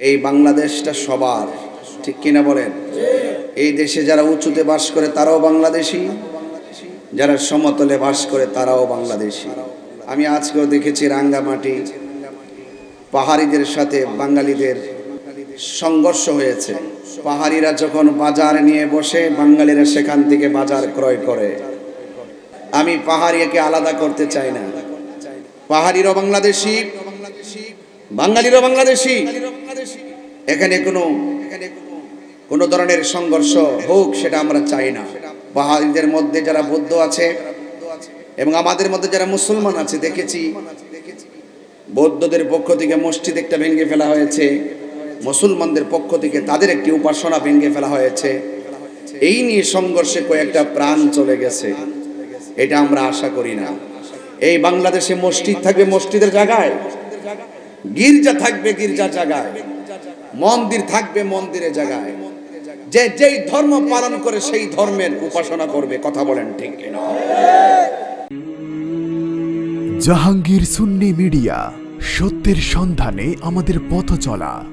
এই বাংলাদেশটা সবার, ঠিক কিনা বলেন? এই দেশে যারা উঁচুতে বাস করে, তারাও বাংলাদেশি। যারা সমতলে বাস করে, তারাও বাংলাদেশি। আমি আজকেও দেখেছি রাঙ্গামাটি, পাহাড়িদের সাথে বাঙালিদের সংঘর্ষ হয়েছে। পাহাড়িরা যখন বাজার নিয়ে বসে, বাঙালিরা সেখান থেকে বাজার ক্রয় করে। আমি পাহাড়িয়াকে আলাদা করতে চাই না। পাহাড়িরও বাংলাদেশি বাঙালিরও বাংলাদেশি। এখানে কোনো কোনো ধরনের সংঘর্ষ হোক সেটা আমরা চাই না। পাহাড়িদের মধ্যে যারা বৌদ্ধ আছে এবং আমাদের মধ্যে যারা মুসলমান আছে, দেখেছি। বৌদ্ধদের পক্ষ থেকে মসজিদ একটা ভেঙে ফেলা হয়েছে। মুসলমানদের পক্ষ থেকে তাদের একটি উপাসনা ভেঙে ফেলা হয়েছে। এই নিয়ে সংঘর্ষে কয়েকটা প্রাণ চলে গেছে। এটা আমরা আশা করি না। এই বাংলাদেশে মসজিদ থাকবে মসজিদের জায়গায়। গির্জা থাকবে গির্জার জায়গায়। মন্দির থাকবে মন্দিরের জায়গায়। যে যেই ধর্ম পালন করে সেই ধর্মের উপাসনা করবে কথা বলেন ঠিক জাহাঙ্গীর সুন্নি মিডিয়া সত্যের সন্ধানে আমাদের পথ চলা।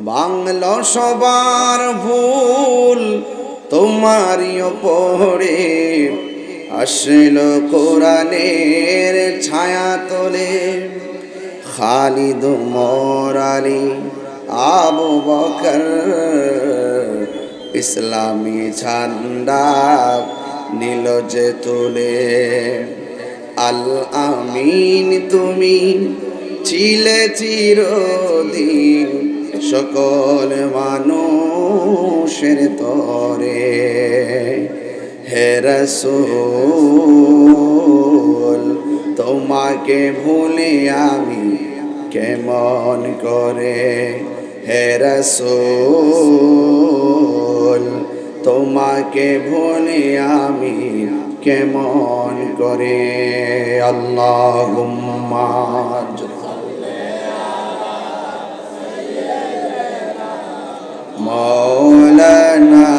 বাংলা সবার ভুল তোমারই ওপরে আসল কোরআনের ছায়া তোলে। খালিদ মোরালি আবু বকর, ইসলামী ঝান্ডা নীল যে তুলে। আল আমিন তুমি ছিলে চিরদিন সকল মানুষের তরে। হে রসুল, তোমাকে ভুলে আমি কেমন করে? হে রসুল তোমাকে ভুলে আমি কেমন করে? আল্লাহ মৌলানা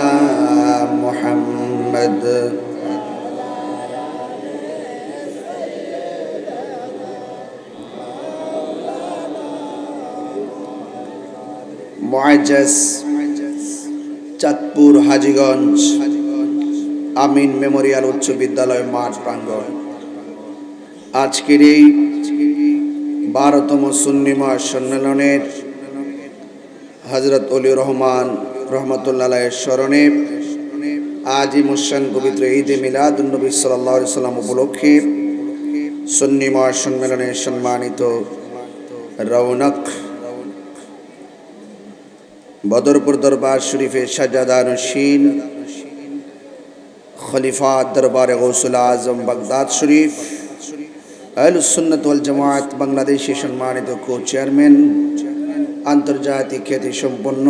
মুআজ্জাজ চাঁদপুর, হাজীগঞ্জ, আমিন মেমোরিয়াল উচ্চ বিদ্যালয়, মাঠ প্রাঙ্গণ। আজকের এই বারোতম সুন্নিমা সম্মেলনের হজরত অলি রহমান রহমতুল্লাহ স্মরণে আজি মুসান পবিত্র ঈদে মিলাদুলনবী সাল্লাহ সাল্লাম উপলক্ষে সুন্নিমা সম্মেলনের সম্মানিত রৌনক বদরপুর দরবার শরীফের সাজাদানসীন খলিফা দরবার গৌসুল আজম বাগদাদ শরীফ আহলুসুন্নত জামায়াত বাংলাদেশি সম্মানিত কো চেয়ারম্যান আন্তর্জাতিক খ্যাতি সম্পন্ন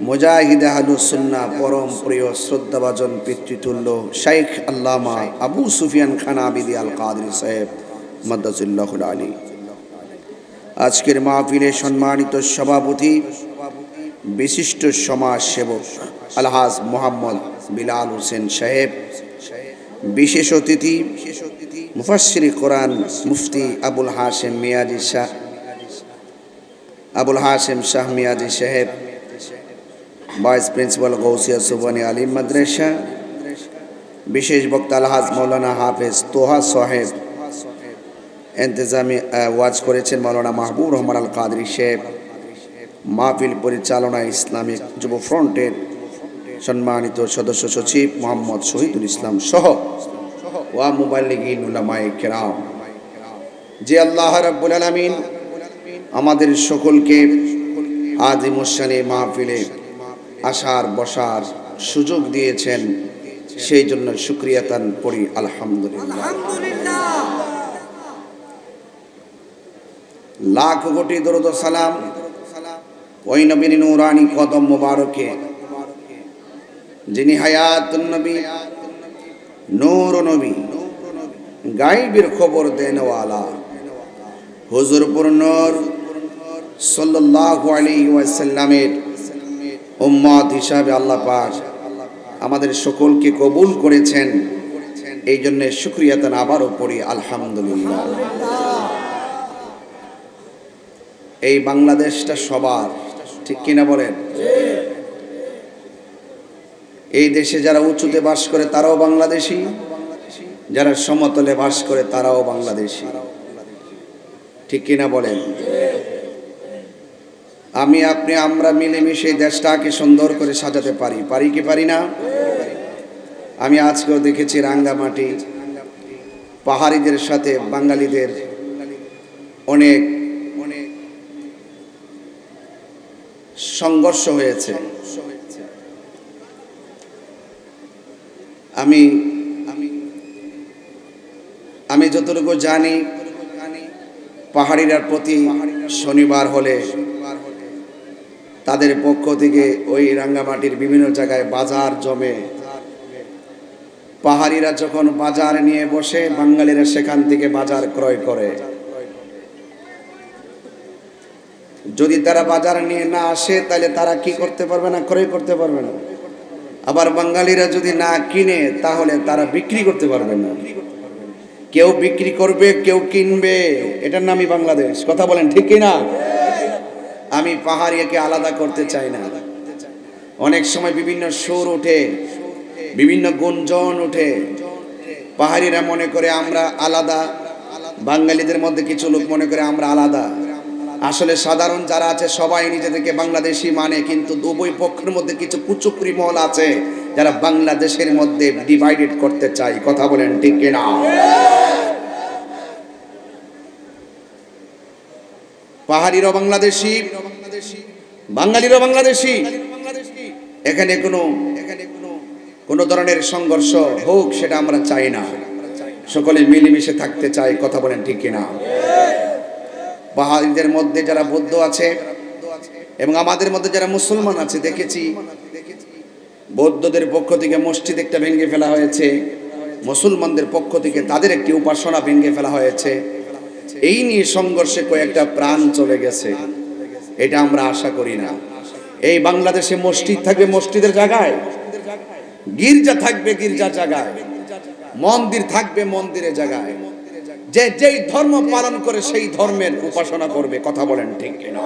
মুজাহিদ আহলুসুন্না পরম প্রিয় শ্রদ্ধাভাজন পিতৃতুল্য শাইখ আল্লামা আবু সুফিয়ান খান আবিদি আল কাদরি সাহেব মদ্দাজুল্লাহুল আলী। আজকের মাহফিলে সম্মানিত সভাপতি বিশিষ্ট সমাজ সেবক আলহাজ মোহাম্মদ বিলাল হোসেন সাহেব, বিশেষ অতিথি মুফাসির কোরআন মুফতি আবুল হাশেম মিয়াজি শাহ, আবুল হাশেম শাহ মিয়াজি সাহেব, ভাইস প্রিন্সিপাল গৌসিয়া সুবানি আলিম মাদ্রাসা, বিশেষ বক্তা আলহাজ মৌলানা হাফেজ তোহা সাহেব, এন্তেজামি ওয়াজ করেছেন মৌলানা মাহবুব রহমান আল কাদরি সাহেব। মাহফিল পরিচালনা ইসলামিক যুব ফ্রন্টের সম্মানিত সদস্য সচিব মোহাম্মদ শহীদুল ইসলাম সহ ওয়া মুবাল্লিগিন উলামায়ে কেরাম। যে আল্লাহ রাব্বুল আলামিন আমাদের সকলকে আজ মুসানে মাহফিলে আসার বসার সুযোগ দিয়েছেন সেই জন্য শুক্রিয়া তান পড়ি আলহামদুলিল্লাহ। লাখ কোটি দরুদ ও সালাম ওই নবীর নুরানি কদম মোবারকে, যিনি হায়াত নবী, নূর নবী, গাইবের খবর দেনওয়ালা। হুজুরপুর নূর সাল্লাল্লাহু আলাইহি ওয়াসাল্লামের উম্মত হিসাবে আল্লাহ পাক আমাদের সকলকে কবুল করেছেন। এই জন্য শুক্রিয়া তান আবারও পড়ি, আলহামদুলিল্লাহ। এই বাংলাদেশটা সবার ঠিক কিনা বলেন? এই দেশে যারা উঁচুতে বাস করে, তারাও বাংলাদেশি। যারা সমতলে বাস করে, তারাও বাংলাদেশি। ঠিক কিনা বলেন? আমি, আপনি, আমরা মিলেমিশে এই দেশটাকে সুন্দর করে সাজাতে পারি। পারি কি পারি না? আমি আজকেও দেখেছি রাঙ্গামাটি। পাহাড়িদের সাথে বাঙালিদের অনেক অনেক সংঘর্ষ হয়েছে। আমি আমি যতটুকু জানি পাহাড়িরার প্রতি শনিবার হলে তাদের পক্ষ থেকে ওই রাঙ্গামাটির বিভিন্ন জায়গায় বাজার জমে। পাহাড়িরা যখন বাজার নিয়ে বসে, বাঙালিরা সেখান থেকে বাজার ক্রয় করে। যদি তারা বাজার নিয়ে না আসে, তাহলে তারা কি করতে পারবে না? ক্রয় করতে পারবে না। আবার বাঙালিরা যদি না কিনে, তাহলে তারা বিক্রি করতে পারবে না। কেউ বিক্রি করবে, কেউ কিনবে। এটার নামই বাংলাদেশ। কথা বলেন ঠিক না আমি পাহাড়িয়াকে আলাদা করতে চাই না। অনেক সময় বিভিন্ন সুর ওঠে, বিভিন্ন গুঞ্জন ওঠে। পাহাড়িরা মনে করে আমরা আলাদা, বাঙালিদের মধ্যে কিছু লোক মনে করে আমরা আলাদা। আসলে সাধারণ যারা আছে, সবাই নিজেদেরকে বাংলাদেশি মানে কিন্তু উভয় পক্ষের মধ্যে কিছু কুচুকরি মহল আছে যারা বাংলাদেশের মধ্যে ডিভাইডেড করতে চায়। কথা বলেন ঠিক কিনা? পাহাড়িরও বাংলাদেশি, বাঙালিরও বাংলাদেশি। এখানে কোনো এখানে কোনো কোনো ধরনের সংঘর্ষ হোক, সেটা আমরা চাই না। সকলে মিলেমিশে থাকতে চাই, কথা বলেন ঠিক কিনা? পাহাড়িদের মধ্যে যারা বৌদ্ধ আছে এবং আমাদের মধ্যে যারা মুসলমান আছে, দেখেছি। বৌদ্ধদের পক্ষ থেকে মসজিদ একটা ভেঙে ফেলা হয়েছে। মুসলমানদের পক্ষ থেকে তাদের একটি উপাসনা ভেঙে ফেলা হয়েছে। এই নিয়ে সংঘর্ষে কয়েকটা প্রাণ চলে গেছে। এটা আমরা আশা করি না। এই বাংলাদেশে মসজিদ থাকবে মসজিদের জায়গায়। গির্জা থাকবে গির্জার জায়গায়। মন্দির থাকবে মন্দিরের জায়গায়। যে যেই ধর্ম পালন করে সেই ধর্মের উপাসনা করবে, কথা বলেন ঠিক কিনা?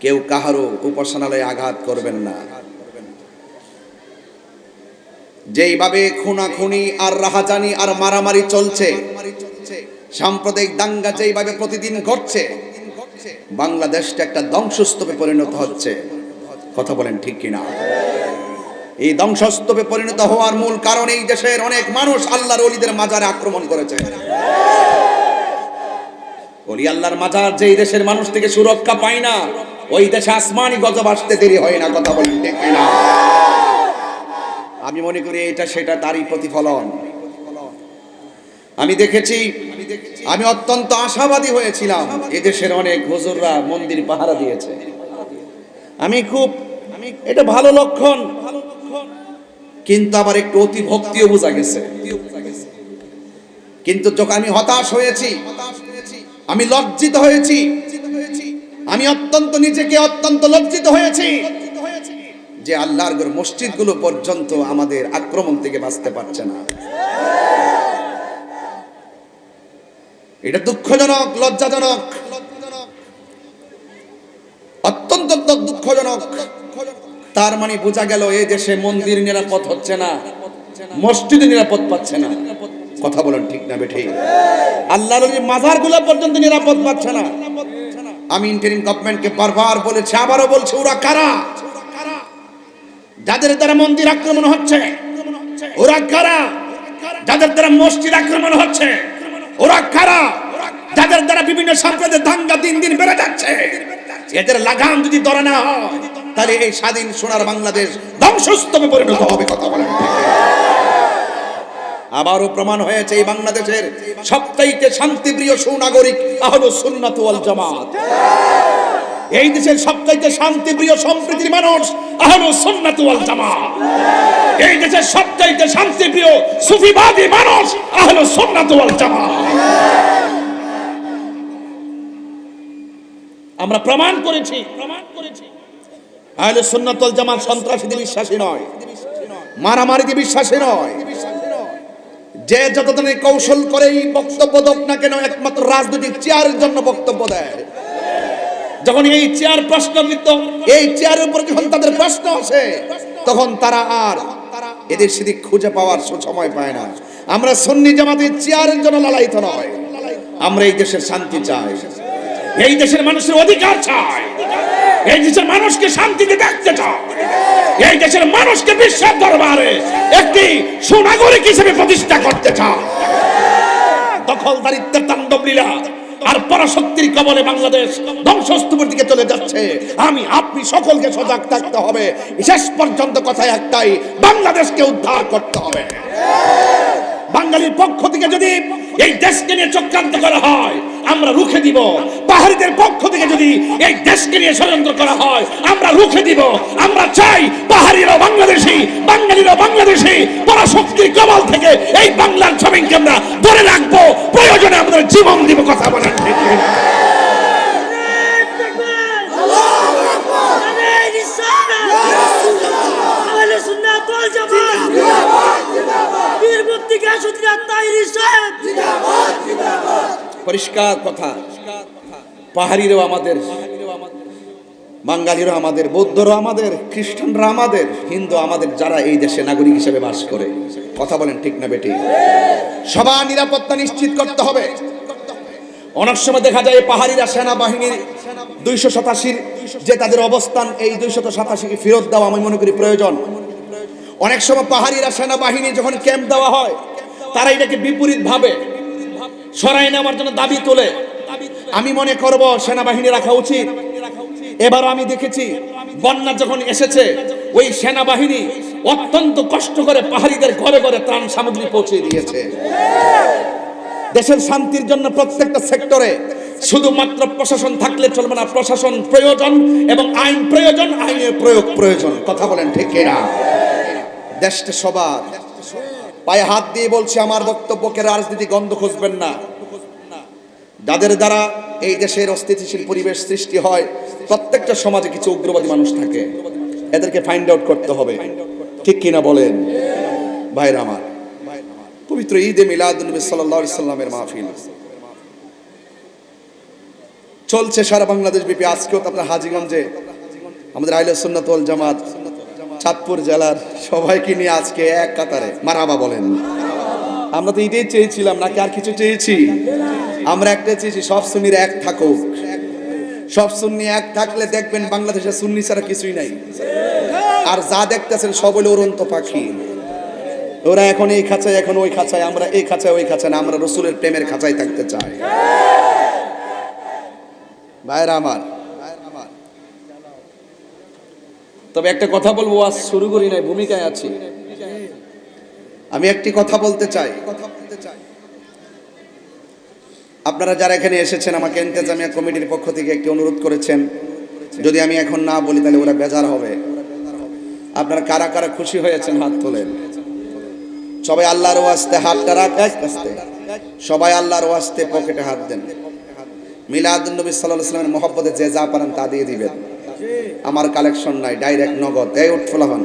কেউ কাহারও উপাসনালয়ে আঘাত করবেন না। যেইভাবে খুনাখুনি আর রাহাজানি আর মারামারি চলছে, সাম্প্রদায়িক দাঙ্গা যেইভাবে প্রতিদিন ঘটছে, বাংলাদেশটা একটা ধ্বংসস্তূপে পরিণত হচ্ছে। কথা বলেন ঠিক কিনা? এই ধ্বংসস্তূপে পরিণত হওয়ার মূল কারণ এই দেশের অনেক মানুষ আল্লাহর অলিদের মাজারে আক্রমণ করেছে। অলি আল্লাহর মাজার যে দেশের মানুষ থেকে সুরক্ষা পায় না, ওই দেশে আসমানি গজব আসতে দেরি হয় না, কথা ঠিক কিনা আমি মনে করি এটা সেটা তারই প্রতিফলন। আমি দেখেছি, আমি অত্যন্ত আশাবাদী হয়েছিলাম এদেশের অনেক হুজুররা মন্দির পাহারা দিয়েছে। আমি খুব, এটা ভালো লক্ষণ। কিন্তু আবার একটু অতি ভক্তিও বোঝা গেছে। কিন্তু যখন আমি হতাশ হয়েছি, আমি লজ্জিত হয়েছি, আমি অত্যন্ত নিজেকে অত্যন্ত লজ্জিত হয়েছি যে আল্লাহর ঘর মসজিদগুলো পর্যন্ত আমাদের আক্রমণ থেকে বাঁচতে পারছে না। এটা দুঃখজনক, লজ্জাজনক, অত্যন্ত দুঃখজনক। তার মানে বোঝা গেল এই দেশে মন্দির নিরাপদ হচ্ছে না, মসজিদ নিরাপদ পাচ্ছে না। কথা বলেন ঠিক না বেঠি। আল্লাহর মাজারগুলো পর্যন্ত নিরাপদ পাচ্ছে না। আমি ইন্টারিম গভর্নমেন্টকে বারবার বলেছি, আবারও বলছি, ওরা কারা? যাদের দ্বারা মন্দির আক্রমণ হচ্ছে, ওরা কারা? যাদের দ্বারা মসজিদ আক্রমণ হচ্ছে, ওরা কারা? যাদের দ্বারা বিভিন্ন সম্প্রদায়ের দাঙ্গা দিন দিন বেড়ে যাচ্ছে, এদের লাগাম যদি ধরে না হয় তাহলে এই স্বাধীন সোনার বাংলাদেশ ধ্বংসস্তূপে পরিণত হবে, কথা বলেন আবারও প্রমাণ হয়েছে এই বাংলাদেশের সবচাইতে শান্তিপ্রিয় সুনাগরিক আহল সুন্নাত ওয়াল জামাত। এই দেশের সবচাইতে শান্তিপ্রিয় সম্প্রীতির মানুষ আহল সুন্নাত ওয়াল জামাত। এই দেশের সবচাইতে শান্তিপ্রিয় সুফিবাদী মানুষ আহল সুন্নাত ওয়াল জামাত। আমরা প্রমাণ করেছি প্রমাণ করেছি। আহলে সুন্নাত ওয়াল জামাত সন্ত্রাসীতে বিশ্বাসী নয়। মারামারিতে বিশ্বাসী নয়। যে যত কৌশল এই বক্তব্য দোক না কেন, একমাত্র রাজনৈতিক চেয়ারের জন্য বক্তব্য দেয়। যখন এই চেয়ার প্রশ্নবিদ্ধ এই চেয়ারের উপর যখন তাদের প্রশ্ন আসে, তখন তারা আর এদের সেদিক খুঁজে পাওয়ার সময় পায় না। আমরা সুন্নি জামাতের চেয়ারের জন্য লালায়িত নয়। আমরা এই দেশের শান্তি চাই। এই দেশের মানুষের অধিকার চায় এই দেশের মানুষকে শান্তিতে দেখতে চায় এই দেশের মানুষকে বিশ্বের দরবারে একটি সুনাগরিক হিসেবে প্রতিষ্ঠা করতে চায় দখলদারিত্বের তাণ্ডব লীলা আর পরাশক্তির কবলে বাংলাদেশ ধ্বংসস্তূপের দিকে চলে যাচ্ছে। আমি, আপনি সকলকে সজাগ থাকতে হবে। শেষ পর্যন্ত কথা একটাই, বাংলাদেশকে উদ্ধার করতে হবে। বাঙালির পক্ষ থেকে যদি এই দেশকে নিয়ে চক্রান্ত করা হয় আমরা রুখে দিব পাহাড়িদের পক্ষ থেকে যদি এই দেশকে নিয়ে ষড়যন্ত্র করা হয় আমরা রুখে দিব আমরা চাই পাহাড়িরাও বাংলাদেশি বাঙালিরাও বাংলাদেশি পরাশক্তির কবল থেকে এই বাংলার জমিনকে আমরা ধরে রাখব প্রয়োজনে আমাদের জীবন দিব কথা বলেন কিনা? পরিষ্কার কথা। পাহাড়িরও আমাদের, বাঙালিরও আমাদের, বৌদ্ধরও আমাদের, খ্রিস্টানরা আমাদের, হিন্দু আমাদের, যারা এই দেশে নাগরিক হিসেবে বাস করে। কথা বলেন ঠিক না বেটি? সবার নিরাপত্তা নিশ্চিত করতে হবে। অনেক সময় দেখা যায় পাহাড়িরা সেনাবাহিনীর দুইশো সাতাশির যে তাদের অবস্থান, এই দুইশত সাতাশিকে ফেরত দেওয়া আমি মনে করি প্রয়োজন। অনেক সময় পাহাড়িরা সেনাবাহিনী যখন ক্যাম্প দেওয়া হয়, তারা এটাকে বিপরীত ভাবে সরাই নেওয়ার জন্য দাবি তোলে। আমি মনে করব সেনাবাহিনী রাখা উচিত। এবারও আমি দেখেছি, বন্যা যখন এসেছে, ওই সেনাবাহিনী অত্যন্ত কষ্ট করে পাহাড়িদের ঘরে ঘরে ত্রাণ সামগ্রী পৌঁছে দিয়েছে। দেশের শান্তির জন্য প্রত্যেকটা সেক্টরে শুধুমাত্র প্রশাসন থাকলে চলবে না, প্রশাসন প্রয়োজন এবং আইন প্রয়োজন, আইনের প্রয়োগ প্রয়োজন। কথা বলেন ঠিক না দেশটা সবার। পায়ে হাত দিয়ে বলছে, আমার বক্তব্যকে রাজনীতি গন্ধ খুঁজবেন না। যাদের দ্বারা এই দেশের অস্থিতিশীল পরিবেশ সৃষ্টি হয়, প্রত্যেকটা সমাজে কিছু উগ্রবাদী মানুষ থাকে। এদেরকে ফাইন্ড আউট করতে হবে। ঠিক কিনা বলেন? ভাইরা আমার, পবিত্র ঈদে মিলাদ নবী সাল্লাল্লাহু আলাইহি সাল্লামের মাহফিল। চলছে সারা বাংলাদেশ ব্যাপী। আজকেও তো আপনার হাজীগঞ্জে আমাদের আইলে সুন্নাত ওয়াল জামাত চাঁদপুর জেলার সবাইকে নিয়ে আজকে এক কাতারে। মারাবা বলেন। আমরা তো এটাই চেয়েছিলাম, নাকি আর কিছু চেয়েছি? আমরা একটা চেয়েছি, সব সুন্নির এক থাকুক। সব সুন্নি এক থাকলে দেখবেন বাংলাদেশে সুন্নি ছাড়া কিছুই নাই। আর যা দেখতেছেন সব হলো পাখি। ওরা এখন এই খাঁচায়, এখন ওই খাঁচায়, আমরা এই খাঁচায়, ওই খাঁচায় আমরা রসুলের প্রেমের খাঁচায় থাকতে চাই। ভাইরা আমার তবে একটা কথা বলব, আজ শুরু করি নাই, ভূমিকায় আছি। আমি একটি কথা বলতে চাই। আপনারা যারা এখানে এসেছেন, আমাকে এন্তেজামিয়া কমিটির পক্ষ থেকে একটি অনুরোধ করেছেন। যদি আমি এখন না বলি, তাহলে ওরা বেজার হবে। আপনারা কারা কারা খুশি হয়েছেন, হাত তোলেন। সবাই আল্লাহর ওয়াস্তে হাতটা রাখ আস্তে সবাই আল্লাহর ওয়াস্তে পকেটে হাত দেন। মিলাদ নবী সাল্লাহ ইসলামের মহব্বতে যে যা পারেন তা দিয়ে দিবেন। আমার কালেকশন নাই ডাইরেক্ট নগদ। এই উঠফলা হন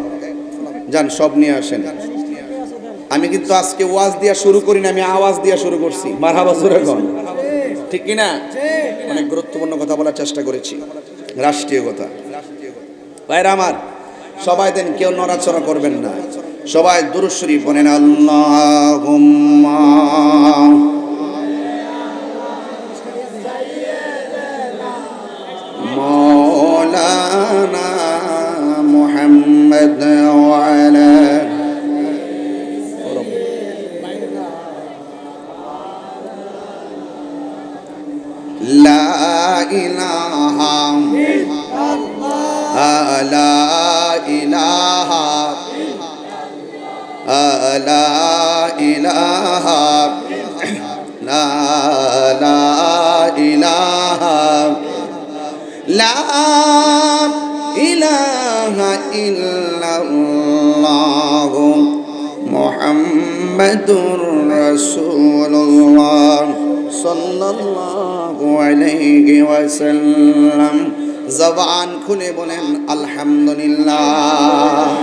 যান, সব নিয়ে আসেন। আমি কিন্তু আজকে ওয়াজ দিয়া শুরু করি না আমি আওয়াজ দিয়া শুরু করছি। মারহাবা জোরে কন ঠিক কি না? অনেক গুরুত্বপূর্ণ কথা বলার চেষ্টা করেছি। রাষ্ট্রীয় কথা। ভাইরা আমার, সবাই দেন কেউ নড়াচড়া করবেন না। সবাই দুরুশ্বরী বলেন আল্লাহ লা ইলাহা লা লা ইলাহা লা ইলাহা ইল্লাল্লাহ মুহাম্মাদুর রাসূলুল্লাহ সাল্লাল্লাহু আলাইহি ওয়াসাল্লাম। জবান খুলে বলেন, আলহামদুলিল্লাহ।